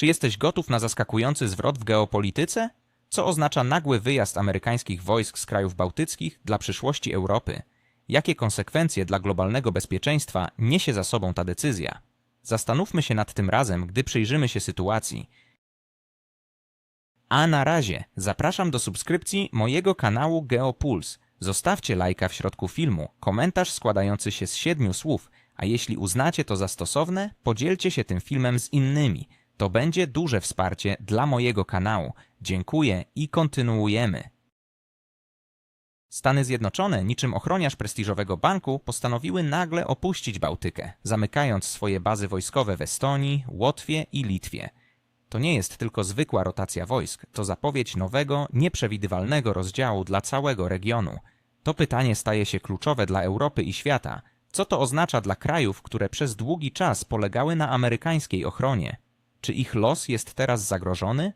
Czy jesteś gotów na zaskakujący zwrot w geopolityce? Co oznacza nagły wyjazd amerykańskich wojsk z krajów bałtyckich dla przyszłości Europy? Jakie konsekwencje dla globalnego bezpieczeństwa niesie za sobą ta decyzja? Zastanówmy się nad tym razem, gdy przyjrzymy się sytuacji. A na razie zapraszam do subskrypcji mojego kanału GeoPuls. Zostawcie lajka w środku filmu, komentarz składający się z siedmiu słów, a jeśli uznacie to za stosowne, podzielcie się tym filmem z innymi. To będzie duże wsparcie dla mojego kanału. Dziękuję i kontynuujemy. Stany Zjednoczone, niczym ochroniarz prestiżowego banku, postanowiły nagle opuścić Bałtykę, zamykając swoje bazy wojskowe w Estonii, Łotwie i Litwie. To nie jest tylko zwykła rotacja wojsk, to zapowiedź nowego, nieprzewidywalnego rozdziału dla całego regionu. To pytanie staje się kluczowe dla Europy i świata. Co to oznacza dla krajów, które przez długi czas polegały na amerykańskiej ochronie? Czy ich los jest teraz zagrożony?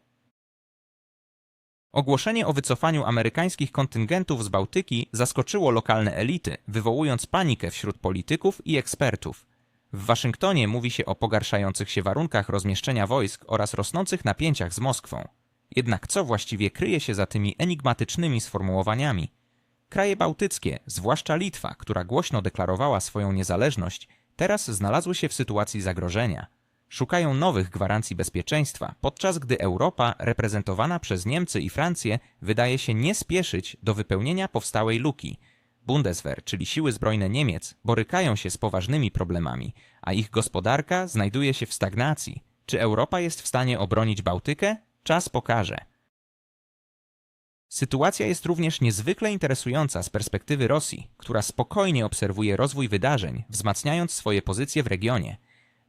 Ogłoszenie o wycofaniu amerykańskich kontyngentów z Bałtyki zaskoczyło lokalne elity, wywołując panikę wśród polityków i ekspertów. W Waszyngtonie mówi się o pogarszających się warunkach rozmieszczenia wojsk oraz rosnących napięciach z Moskwą. Jednak co właściwie kryje się za tymi enigmatycznymi sformułowaniami? Kraje bałtyckie, zwłaszcza Litwa, która głośno deklarowała swoją niezależność, teraz znalazły się w sytuacji zagrożenia. Szukają nowych gwarancji bezpieczeństwa, podczas gdy Europa, reprezentowana przez Niemcy i Francję, wydaje się nie spieszyć do wypełnienia powstałej luki. Bundeswehr, czyli siły zbrojne Niemiec, borykają się z poważnymi problemami, a ich gospodarka znajduje się w stagnacji. Czy Europa jest w stanie obronić Bałtykę? Czas pokaże. Sytuacja jest również niezwykle interesująca z perspektywy Rosji, która spokojnie obserwuje rozwój wydarzeń, wzmacniając swoje pozycje w regionie.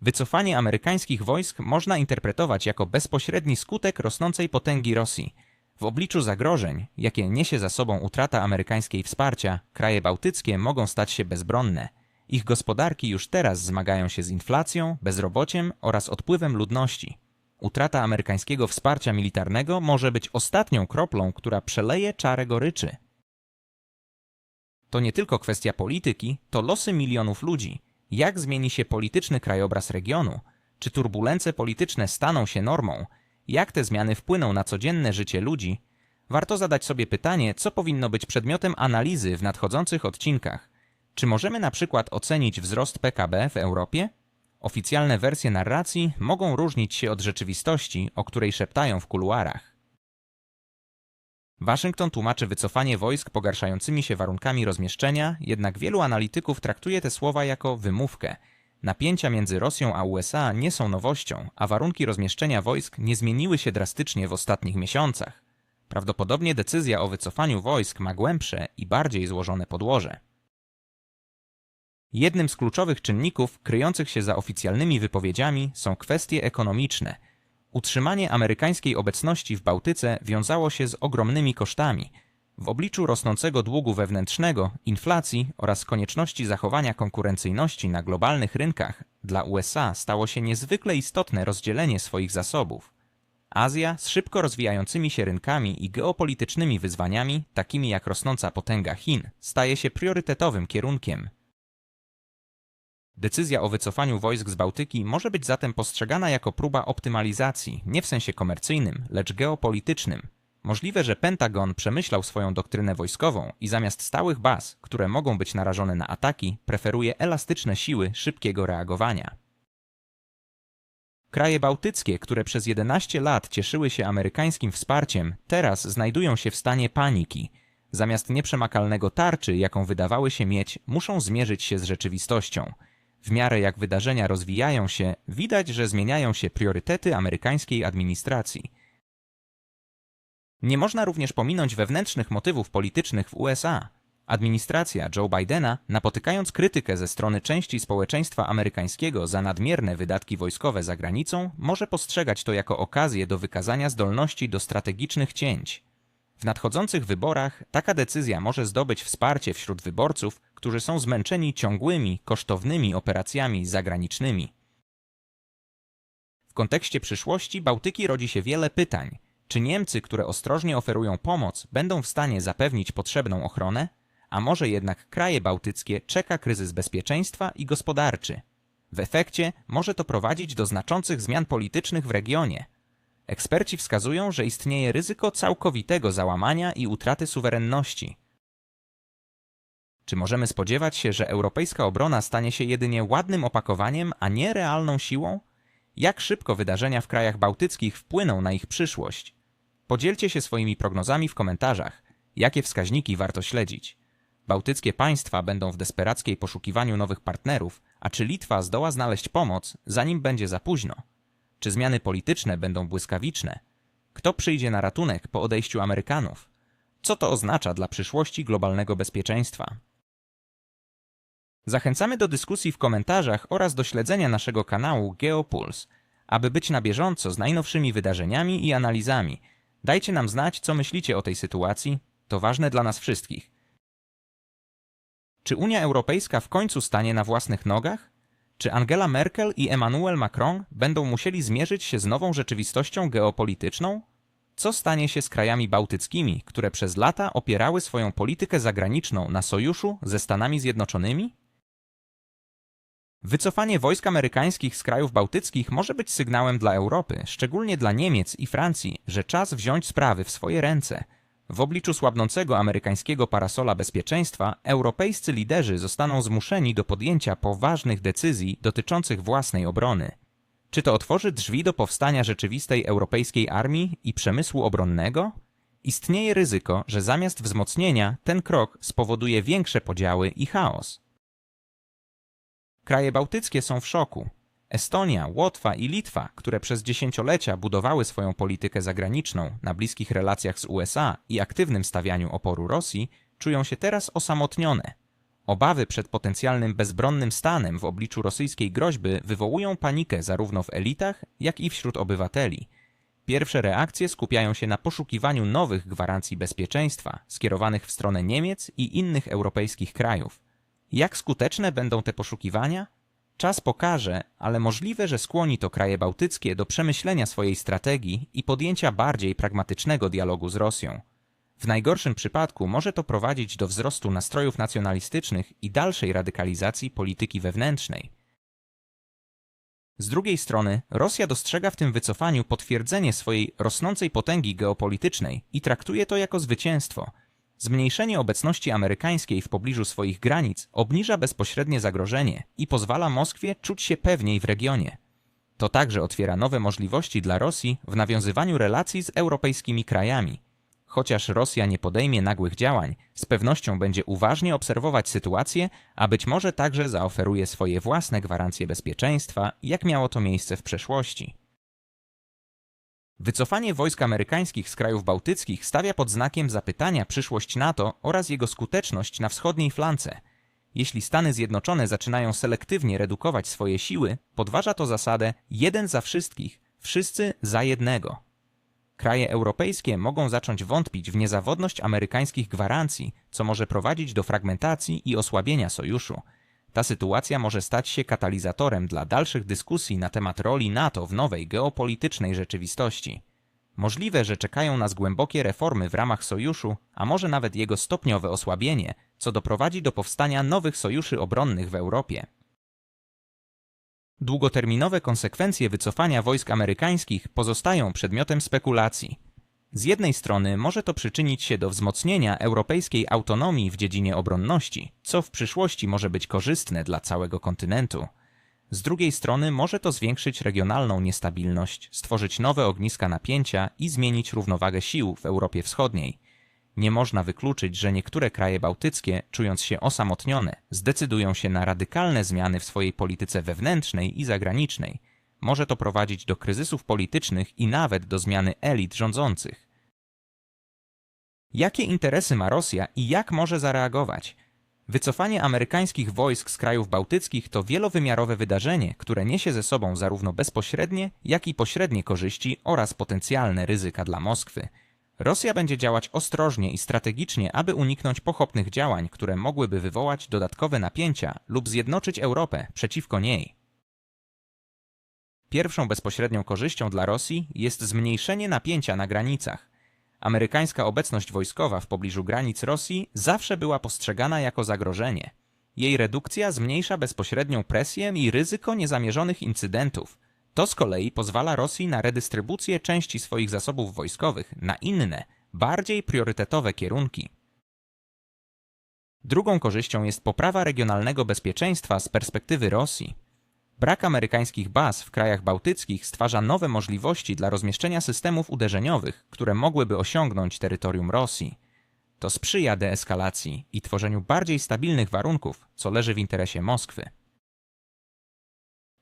Wycofanie amerykańskich wojsk można interpretować jako bezpośredni skutek rosnącej potęgi Rosji. W obliczu zagrożeń, jakie niesie za sobą utrata amerykańskiej wsparcia, kraje bałtyckie mogą stać się bezbronne. Ich gospodarki już teraz zmagają się z inflacją, bezrobociem oraz odpływem ludności. Utrata amerykańskiego wsparcia militarnego może być ostatnią kroplą, która przeleje czarę goryczy. To nie tylko kwestia polityki, to losy milionów ludzi. Jak zmieni się polityczny krajobraz regionu? Czy turbulencje polityczne staną się normą? Jak te zmiany wpłyną na codzienne życie ludzi? Warto zadać sobie pytanie, co powinno być przedmiotem analizy w nadchodzących odcinkach. Czy możemy na przykład ocenić wzrost PKB w Europie? Oficjalne wersje narracji mogą różnić się od rzeczywistości, o której szeptają w kuluarach. Waszyngton tłumaczy wycofanie wojsk pogarszającymi się warunkami rozmieszczenia, jednak wielu analityków traktuje te słowa jako wymówkę. Napięcia między Rosją a USA nie są nowością, a warunki rozmieszczenia wojsk nie zmieniły się drastycznie w ostatnich miesiącach. Prawdopodobnie decyzja o wycofaniu wojsk ma głębsze i bardziej złożone podłoże. Jednym z kluczowych czynników kryjących się za oficjalnymi wypowiedziami są kwestie ekonomiczne. Utrzymanie amerykańskiej obecności w Bałtyce wiązało się z ogromnymi kosztami. W obliczu rosnącego długu wewnętrznego, inflacji oraz konieczności zachowania konkurencyjności na globalnych rynkach, dla USA stało się niezwykle istotne rozdzielenie swoich zasobów. Azja z szybko rozwijającymi się rynkami i geopolitycznymi wyzwaniami, takimi jak rosnąca potęga Chin, staje się priorytetowym kierunkiem. Decyzja o wycofaniu wojsk z Bałtyki może być zatem postrzegana jako próba optymalizacji, nie w sensie komercyjnym, lecz geopolitycznym. Możliwe, że Pentagon przemyślał swoją doktrynę wojskową i zamiast stałych baz, które mogą być narażone na ataki, preferuje elastyczne siły szybkiego reagowania. Kraje bałtyckie, które przez 11 lat cieszyły się amerykańskim wsparciem, teraz znajdują się w stanie paniki. Zamiast nieprzemakalnego tarczy, jaką wydawały się mieć, muszą zmierzyć się z rzeczywistością – w miarę jak wydarzenia rozwijają się, widać, że zmieniają się priorytety amerykańskiej administracji. Nie można również pominąć wewnętrznych motywów politycznych w USA. Administracja Joe Bidena, napotykając krytykę ze strony części społeczeństwa amerykańskiego za nadmierne wydatki wojskowe za granicą, może postrzegać to jako okazję do wykazania zdolności do strategicznych cięć. W nadchodzących wyborach taka decyzja może zdobyć wsparcie wśród wyborców, którzy są zmęczeni ciągłymi, kosztownymi operacjami zagranicznymi. W kontekście przyszłości Bałtyki rodzi się wiele pytań. Czy Niemcy, które ostrożnie oferują pomoc, będą w stanie zapewnić potrzebną ochronę? A może jednak kraje bałtyckie czeka kryzys bezpieczeństwa i gospodarczy? W efekcie może to prowadzić do znaczących zmian politycznych w regionie. Eksperci wskazują, że istnieje ryzyko całkowitego załamania i utraty suwerenności. Czy możemy spodziewać się, że europejska obrona stanie się jedynie ładnym opakowaniem, a nie realną siłą? Jak szybko wydarzenia w krajach bałtyckich wpłyną na ich przyszłość? Podzielcie się swoimi prognozami w komentarzach. Jakie wskaźniki warto śledzić? Bałtyckie państwa będą w desperackiej poszukiwaniu nowych partnerów, a czy Litwa zdoła znaleźć pomoc, zanim będzie za późno? Czy zmiany polityczne będą błyskawiczne? Kto przyjdzie na ratunek po odejściu Amerykanów? Co to oznacza dla przyszłości globalnego bezpieczeństwa? Zachęcamy do dyskusji w komentarzach oraz do śledzenia naszego kanału Geopuls, aby być na bieżąco z najnowszymi wydarzeniami i analizami. Dajcie nam znać, co myślicie o tej sytuacji. To ważne dla nas wszystkich. Czy Unia Europejska w końcu stanie na własnych nogach? Czy Angela Merkel i Emmanuel Macron będą musieli zmierzyć się z nową rzeczywistością geopolityczną? Co stanie się z krajami bałtyckimi, które przez lata opierały swoją politykę zagraniczną na sojuszu ze Stanami Zjednoczonymi? Wycofanie wojsk amerykańskich z krajów bałtyckich może być sygnałem dla Europy, szczególnie dla Niemiec i Francji, że czas wziąć sprawy w swoje ręce. W obliczu słabnącego amerykańskiego parasola bezpieczeństwa, europejscy liderzy zostaną zmuszeni do podjęcia poważnych decyzji dotyczących własnej obrony. Czy to otworzy drzwi do powstania rzeczywistej europejskiej armii i przemysłu obronnego? Istnieje ryzyko, że zamiast wzmocnienia ten krok spowoduje większe podziały i chaos. Kraje bałtyckie są w szoku. Estonia, Łotwa i Litwa, które przez dziesięciolecia budowały swoją politykę zagraniczną na bliskich relacjach z USA i aktywnym stawianiu oporu Rosji, czują się teraz osamotnione. Obawy przed potencjalnym bezbronnym stanem w obliczu rosyjskiej groźby wywołują panikę zarówno w elitach, jak i wśród obywateli. Pierwsze reakcje skupiają się na poszukiwaniu nowych gwarancji bezpieczeństwa skierowanych w stronę Niemiec i innych europejskich krajów. Jak skuteczne będą te poszukiwania? Czas pokaże, ale możliwe, że skłoni to kraje bałtyckie do przemyślenia swojej strategii i podjęcia bardziej pragmatycznego dialogu z Rosją. W najgorszym przypadku może to prowadzić do wzrostu nastrojów nacjonalistycznych i dalszej radykalizacji polityki wewnętrznej. Z drugiej strony, Rosja dostrzega w tym wycofaniu potwierdzenie swojej rosnącej potęgi geopolitycznej i traktuje to jako zwycięstwo – Zmniejszenie obecności amerykańskiej w pobliżu swoich granic obniża bezpośrednie zagrożenie i pozwala Moskwie czuć się pewniej w regionie. To także otwiera nowe możliwości dla Rosji w nawiązywaniu relacji z europejskimi krajami. Chociaż Rosja nie podejmie nagłych działań, z pewnością będzie uważnie obserwować sytuację, a być może także zaoferuje swoje własne gwarancje bezpieczeństwa, jak miało to miejsce w przeszłości. Wycofanie wojsk amerykańskich z krajów bałtyckich stawia pod znakiem zapytania przyszłość NATO oraz jego skuteczność na wschodniej flance. Jeśli Stany Zjednoczone zaczynają selektywnie redukować swoje siły, podważa to zasadę jeden za wszystkich, wszyscy za jednego. Kraje europejskie mogą zacząć wątpić w niezawodność amerykańskich gwarancji, co może prowadzić do fragmentacji i osłabienia sojuszu. Ta sytuacja może stać się katalizatorem dla dalszych dyskusji na temat roli NATO w nowej geopolitycznej rzeczywistości. Możliwe, że czekają nas głębokie reformy w ramach sojuszu, a może nawet jego stopniowe osłabienie, co doprowadzi do powstania nowych sojuszy obronnych w Europie. Długoterminowe konsekwencje wycofania wojsk amerykańskich pozostają przedmiotem spekulacji. Z jednej strony może to przyczynić się do wzmocnienia europejskiej autonomii w dziedzinie obronności, co w przyszłości może być korzystne dla całego kontynentu. Z drugiej strony może to zwiększyć regionalną niestabilność, stworzyć nowe ogniska napięcia i zmienić równowagę sił w Europie Wschodniej. Nie można wykluczyć, że niektóre kraje bałtyckie, czując się osamotnione, zdecydują się na radykalne zmiany w swojej polityce wewnętrznej i zagranicznej. Może to prowadzić do kryzysów politycznych i nawet do zmiany elit rządzących. Jakie interesy ma Rosja i jak może zareagować? Wycofanie amerykańskich wojsk z krajów bałtyckich to wielowymiarowe wydarzenie, które niesie ze sobą zarówno bezpośrednie, jak i pośrednie korzyści oraz potencjalne ryzyka dla Moskwy. Rosja będzie działać ostrożnie i strategicznie, aby uniknąć pochopnych działań, które mogłyby wywołać dodatkowe napięcia lub zjednoczyć Europę przeciwko niej. Pierwszą bezpośrednią korzyścią dla Rosji jest zmniejszenie napięcia na granicach. Amerykańska obecność wojskowa w pobliżu granic Rosji zawsze była postrzegana jako zagrożenie. Jej redukcja zmniejsza bezpośrednią presję i ryzyko niezamierzonych incydentów. To z kolei pozwala Rosji na redystrybucję części swoich zasobów wojskowych na inne, bardziej priorytetowe kierunki. Drugą korzyścią jest poprawa regionalnego bezpieczeństwa z perspektywy Rosji. Brak amerykańskich baz w krajach bałtyckich stwarza nowe możliwości dla rozmieszczenia systemów uderzeniowych, które mogłyby osiągnąć terytorium Rosji. To sprzyja deeskalacji i tworzeniu bardziej stabilnych warunków, co leży w interesie Moskwy.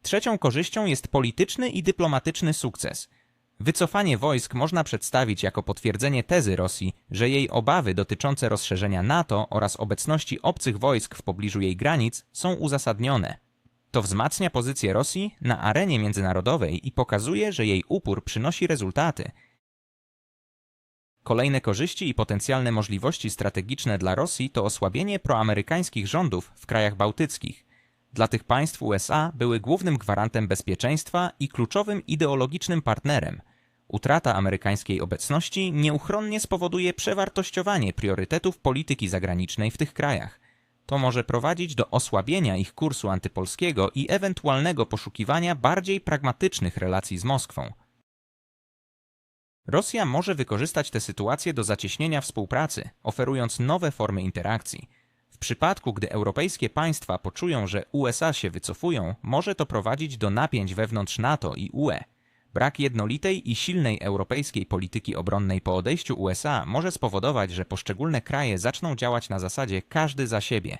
Trzecią korzyścią jest polityczny i dyplomatyczny sukces. Wycofanie wojsk można przedstawić jako potwierdzenie tezy Rosji, że jej obawy dotyczące rozszerzenia NATO oraz obecności obcych wojsk w pobliżu jej granic są uzasadnione. To wzmacnia pozycję Rosji na arenie międzynarodowej i pokazuje, że jej upór przynosi rezultaty. Kolejne korzyści i potencjalne możliwości strategiczne dla Rosji to osłabienie proamerykańskich rządów w krajach bałtyckich. Dla tych państw USA były głównym gwarantem bezpieczeństwa i kluczowym ideologicznym partnerem. Utrata amerykańskiej obecności nieuchronnie spowoduje przewartościowanie priorytetów polityki zagranicznej w tych krajach. To może prowadzić do osłabienia ich kursu antypolskiego i ewentualnego poszukiwania bardziej pragmatycznych relacji z Moskwą. Rosja może wykorzystać tę sytuację do zacieśnienia współpracy, oferując nowe formy interakcji. W przypadku, gdy europejskie państwa poczują, że USA się wycofują, może to prowadzić do napięć wewnątrz NATO i UE. Brak jednolitej i silnej europejskiej polityki obronnej po odejściu USA może spowodować, że poszczególne kraje zaczną działać na zasadzie każdy za siebie.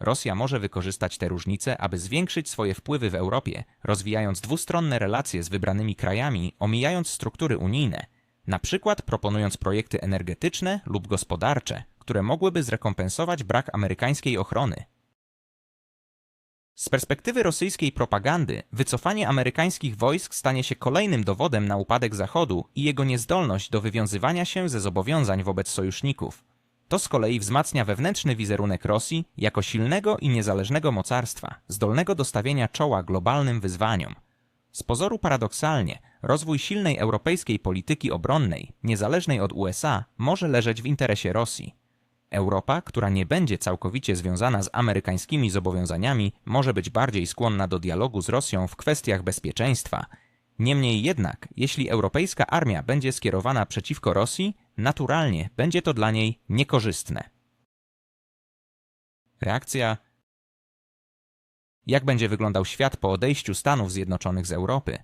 Rosja może wykorzystać te różnice, aby zwiększyć swoje wpływy w Europie, rozwijając dwustronne relacje z wybranymi krajami, omijając struktury unijne, na przykład proponując projekty energetyczne lub gospodarcze, które mogłyby zrekompensować brak amerykańskiej ochrony. Z perspektywy rosyjskiej propagandy, wycofanie amerykańskich wojsk stanie się kolejnym dowodem na upadek Zachodu i jego niezdolność do wywiązywania się ze zobowiązań wobec sojuszników. To z kolei wzmacnia wewnętrzny wizerunek Rosji jako silnego i niezależnego mocarstwa, zdolnego do stawienia czoła globalnym wyzwaniom. Z pozoru paradoksalnie, rozwój silnej europejskiej polityki obronnej, niezależnej od USA, może leżeć w interesie Rosji. Europa, która nie będzie całkowicie związana z amerykańskimi zobowiązaniami, może być bardziej skłonna do dialogu z Rosją w kwestiach bezpieczeństwa. Niemniej jednak, jeśli europejska armia będzie skierowana przeciwko Rosji, naturalnie będzie to dla niej niekorzystne. Reakcja jak będzie wyglądał świat po odejściu Stanów Zjednoczonych z Europy?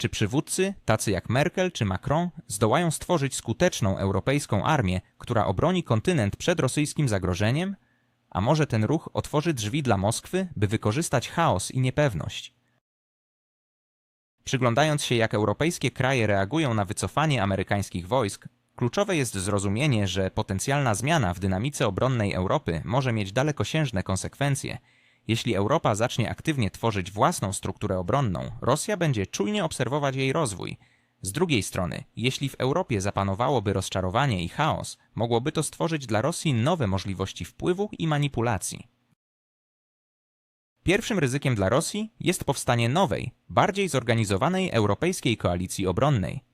Czy przywódcy, tacy jak Merkel czy Macron, zdołają stworzyć skuteczną europejską armię, która obroni kontynent przed rosyjskim zagrożeniem? A może ten ruch otworzy drzwi dla Moskwy, by wykorzystać chaos i niepewność? Przyglądając się, jak europejskie kraje reagują na wycofanie amerykańskich wojsk, kluczowe jest zrozumienie, że potencjalna zmiana w dynamice obronnej Europy może mieć dalekosiężne konsekwencje – jeśli Europa zacznie aktywnie tworzyć własną strukturę obronną, Rosja będzie czujnie obserwować jej rozwój. Z drugiej strony, jeśli w Europie zapanowałoby rozczarowanie i chaos, mogłoby to stworzyć dla Rosji nowe możliwości wpływu i manipulacji. Pierwszym ryzykiem dla Rosji jest powstanie nowej, bardziej zorganizowanej europejskiej koalicji obronnej.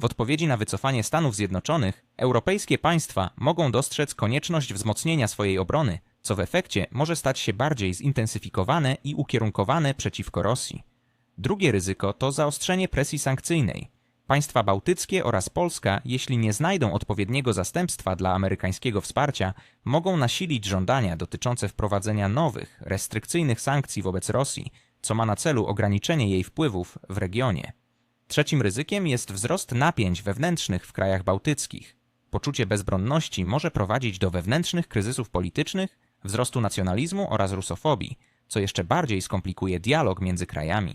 W odpowiedzi na wycofanie Stanów Zjednoczonych, europejskie państwa mogą dostrzec konieczność wzmocnienia swojej obrony co w efekcie może stać się bardziej zintensyfikowane i ukierunkowane przeciwko Rosji. Drugie ryzyko to zaostrzenie presji sankcyjnej. Państwa bałtyckie oraz Polska, jeśli nie znajdą odpowiedniego zastępstwa dla amerykańskiego wsparcia, mogą nasilić żądania dotyczące wprowadzenia nowych, restrykcyjnych sankcji wobec Rosji, co ma na celu ograniczenie jej wpływów w regionie. Trzecim ryzykiem jest wzrost napięć wewnętrznych w krajach bałtyckich. Poczucie bezbronności może prowadzić do wewnętrznych kryzysów politycznych wzrostu nacjonalizmu oraz rusofobii, co jeszcze bardziej skomplikuje dialog między krajami.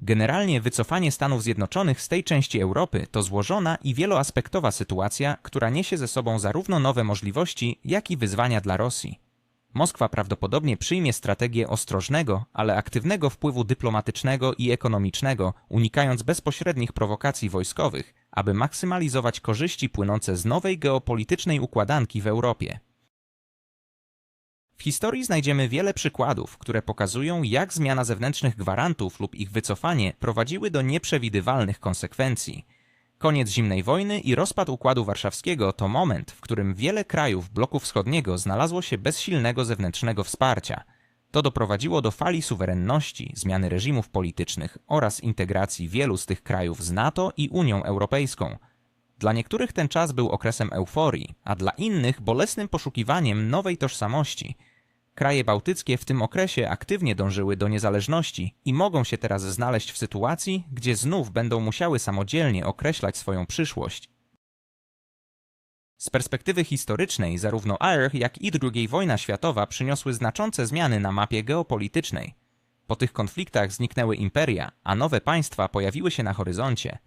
Generalnie wycofanie Stanów Zjednoczonych z tej części Europy to złożona i wieloaspektowa sytuacja, która niesie ze sobą zarówno nowe możliwości, jak i wyzwania dla Rosji. Moskwa prawdopodobnie przyjmie strategię ostrożnego, ale aktywnego wpływu dyplomatycznego i ekonomicznego, unikając bezpośrednich prowokacji wojskowych, aby maksymalizować korzyści płynące z nowej geopolitycznej układanki w Europie. W historii znajdziemy wiele przykładów, które pokazują, jak zmiana zewnętrznych gwarantów lub ich wycofanie prowadziły do nieprzewidywalnych konsekwencji. Koniec zimnej wojny i rozpad Układu Warszawskiego to moment, w którym wiele krajów bloku wschodniego znalazło się bez silnego zewnętrznego wsparcia. To doprowadziło do fali suwerenności, zmiany reżimów politycznych oraz integracji wielu z tych krajów z NATO i Unią Europejską. Dla niektórych ten czas był okresem euforii, a dla innych bolesnym poszukiwaniem nowej tożsamości – Kraje bałtyckie w tym okresie aktywnie dążyły do niezależności i mogą się teraz znaleźć w sytuacji, gdzie znów będą musiały samodzielnie określać swoją przyszłość. Z perspektywy historycznej zarówno AIR, jak i II wojna światowa przyniosły znaczące zmiany na mapie geopolitycznej. Po tych konfliktach zniknęły imperia, a nowe państwa pojawiły się na horyzoncie.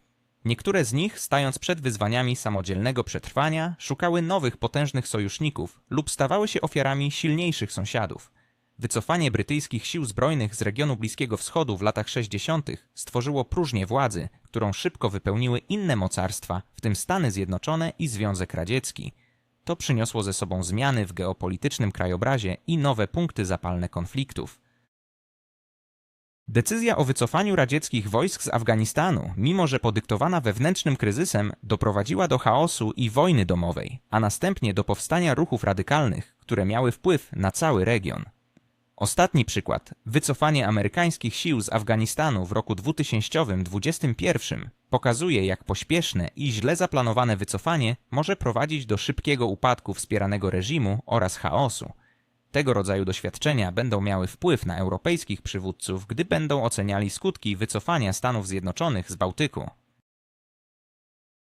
Niektóre z nich, stając przed wyzwaniami samodzielnego przetrwania, szukały nowych potężnych sojuszników lub stawały się ofiarami silniejszych sąsiadów. Wycofanie brytyjskich sił zbrojnych z regionu Bliskiego Wschodu w latach 60. stworzyło próżnię władzy, którą szybko wypełniły inne mocarstwa, w tym Stany Zjednoczone i Związek Radziecki. To przyniosło ze sobą zmiany w geopolitycznym krajobrazie i nowe punkty zapalne konfliktów. Decyzja o wycofaniu radzieckich wojsk z Afganistanu, mimo że podyktowana wewnętrznym kryzysem, doprowadziła do chaosu i wojny domowej, a następnie do powstania ruchów radykalnych, które miały wpływ na cały region. Ostatni przykład, wycofanie amerykańskich sił z Afganistanu w roku 2021 pokazuje, jak pośpieszne i źle zaplanowane wycofanie może prowadzić do szybkiego upadku wspieranego reżimu oraz chaosu. Tego rodzaju doświadczenia będą miały wpływ na europejskich przywódców, gdy będą oceniali skutki wycofania Stanów Zjednoczonych z Bałtyku.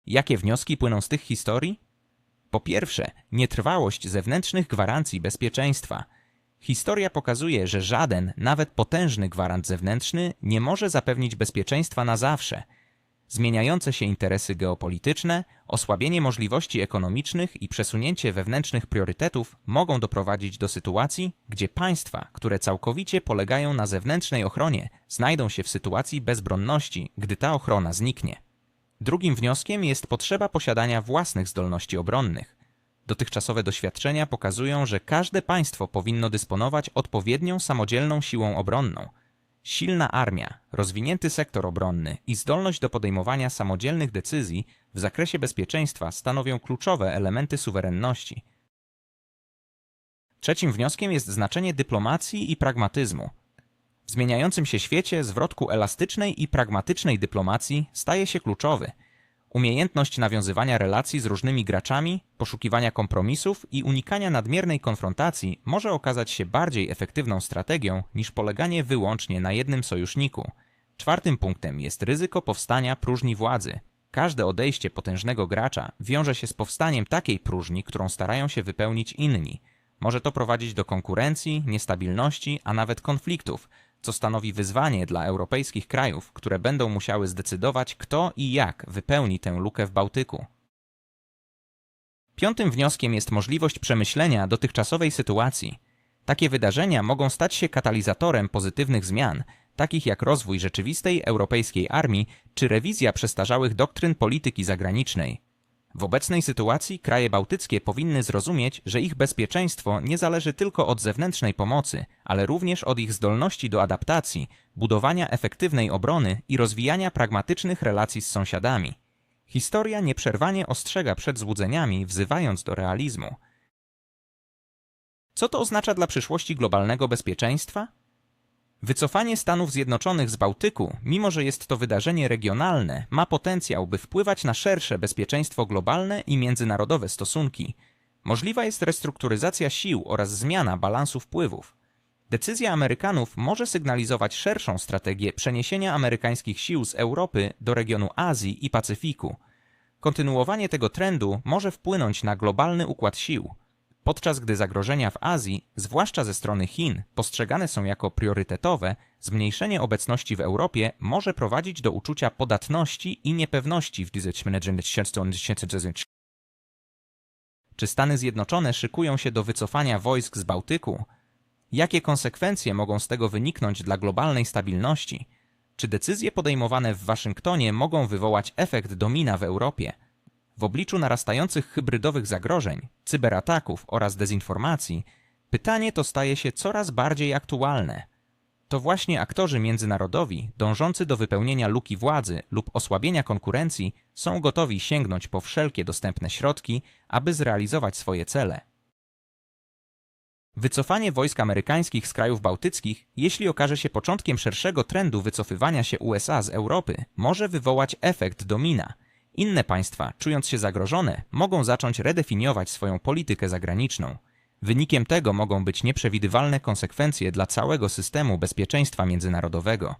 Jakie wnioski płyną z tych historii? Po pierwsze, nietrwałość zewnętrznych gwarancji bezpieczeństwa. Historia pokazuje, że żaden, nawet potężny gwarant zewnętrzny nie może zapewnić bezpieczeństwa na zawsze – zmieniające się interesy geopolityczne, osłabienie możliwości ekonomicznych i przesunięcie wewnętrznych priorytetów mogą doprowadzić do sytuacji, gdzie państwa, które całkowicie polegają na zewnętrznej ochronie, znajdą się w sytuacji bezbronności, gdy ta ochrona zniknie. Drugim wnioskiem jest potrzeba posiadania własnych zdolności obronnych. Dotychczasowe doświadczenia pokazują, że każde państwo powinno dysponować odpowiednią samodzielną siłą obronną – Silna armia, rozwinięty sektor obronny i zdolność do podejmowania samodzielnych decyzji w zakresie bezpieczeństwa stanowią kluczowe elementy suwerenności. Trzecim wnioskiem jest znaczenie dyplomacji i pragmatyzmu. W zmieniającym się świecie zwrot ku elastycznej i pragmatycznej dyplomacji staje się kluczowy – Umiejętność nawiązywania relacji z różnymi graczami, poszukiwania kompromisów i unikania nadmiernej konfrontacji może okazać się bardziej efektywną strategią niż poleganie wyłącznie na jednym sojuszniku. Czwartym punktem jest ryzyko powstania próżni władzy. Każde odejście potężnego gracza wiąże się z powstaniem takiej próżni, którą starają się wypełnić inni. Może to prowadzić do konkurencji, niestabilności, a nawet konfliktów, co stanowi wyzwanie dla europejskich krajów, które będą musiały zdecydować, kto i jak wypełni tę lukę w Bałtyku. Piątym wnioskiem jest możliwość przemyślenia dotychczasowej sytuacji. Takie wydarzenia mogą stać się katalizatorem pozytywnych zmian, takich jak rozwój rzeczywistej europejskiej armii czy rewizja przestarzałych doktryn polityki zagranicznej. W obecnej sytuacji kraje bałtyckie powinny zrozumieć, że ich bezpieczeństwo nie zależy tylko od zewnętrznej pomocy, ale również od ich zdolności do adaptacji, budowania efektywnej obrony i rozwijania pragmatycznych relacji z sąsiadami. Historia nieprzerwanie ostrzega przed złudzeniami, wzywając do realizmu. Co to oznacza dla przyszłości globalnego bezpieczeństwa? Wycofanie Stanów Zjednoczonych z Bałtyku, mimo że jest to wydarzenie regionalne, ma potencjał, by wpływać na szersze bezpieczeństwo globalne i międzynarodowe stosunki. Możliwa jest restrukturyzacja sił oraz zmiana balansu wpływów. Decyzja Amerykanów może sygnalizować szerszą strategię przeniesienia amerykańskich sił z Europy do regionu Azji i Pacyfiku. Kontynuowanie tego trendu może wpłynąć na globalny układ sił – podczas gdy zagrożenia w Azji, zwłaszcza ze strony Chin, postrzegane są jako priorytetowe, zmniejszenie obecności w Europie może prowadzić do uczucia podatności i niepewności w Czy Stany Zjednoczone szykują się do wycofania wojsk z Bałtyku? Jakie konsekwencje mogą z tego wyniknąć dla globalnej stabilności? Czy decyzje podejmowane w Waszyngtonie mogą wywołać efekt domina w Europie? W obliczu narastających hybrydowych zagrożeń, cyberataków oraz dezinformacji, pytanie to staje się coraz bardziej aktualne. To właśnie aktorzy międzynarodowi, dążący do wypełnienia luki władzy lub osłabienia konkurencji, są gotowi sięgnąć po wszelkie dostępne środki, aby zrealizować swoje cele. Wycofanie wojsk amerykańskich z krajów bałtyckich, jeśli okaże się początkiem szerszego trendu wycofywania się USA z Europy, może wywołać efekt domina. Inne państwa, czując się zagrożone, mogą zacząć redefiniować swoją politykę zagraniczną. Wynikiem tego mogą być nieprzewidywalne konsekwencje dla całego systemu bezpieczeństwa międzynarodowego.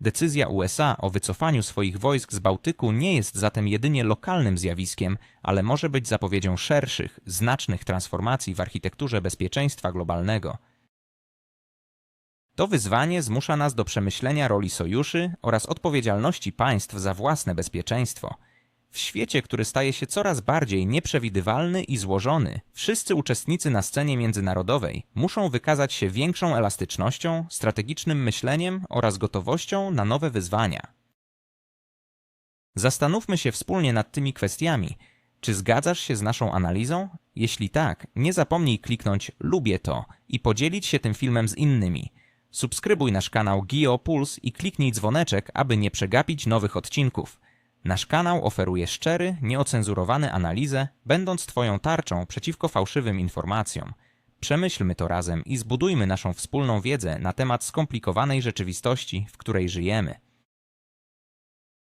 Decyzja USA o wycofaniu swoich wojsk z Bałtyku nie jest zatem jedynie lokalnym zjawiskiem, ale może być zapowiedzią szerszych, znacznych transformacji w architekturze bezpieczeństwa globalnego. To wyzwanie zmusza nas do przemyślenia roli sojuszy oraz odpowiedzialności państw za własne bezpieczeństwo. W świecie, który staje się coraz bardziej nieprzewidywalny i złożony, wszyscy uczestnicy na scenie międzynarodowej muszą wykazać się większą elastycznością, strategicznym myśleniem oraz gotowością na nowe wyzwania. Zastanówmy się wspólnie nad tymi kwestiami. Czy zgadzasz się z naszą analizą? Jeśli tak, nie zapomnij kliknąć lubię to i podzielić się tym filmem z innymi. Subskrybuj nasz kanał GeoPulse i kliknij dzwoneczek, aby nie przegapić nowych odcinków. Nasz kanał oferuje szczery, nieocenzurowane analizy, będąc Twoją tarczą przeciwko fałszywym informacjom. Przemyślmy to razem i zbudujmy naszą wspólną wiedzę na temat skomplikowanej rzeczywistości, w której żyjemy.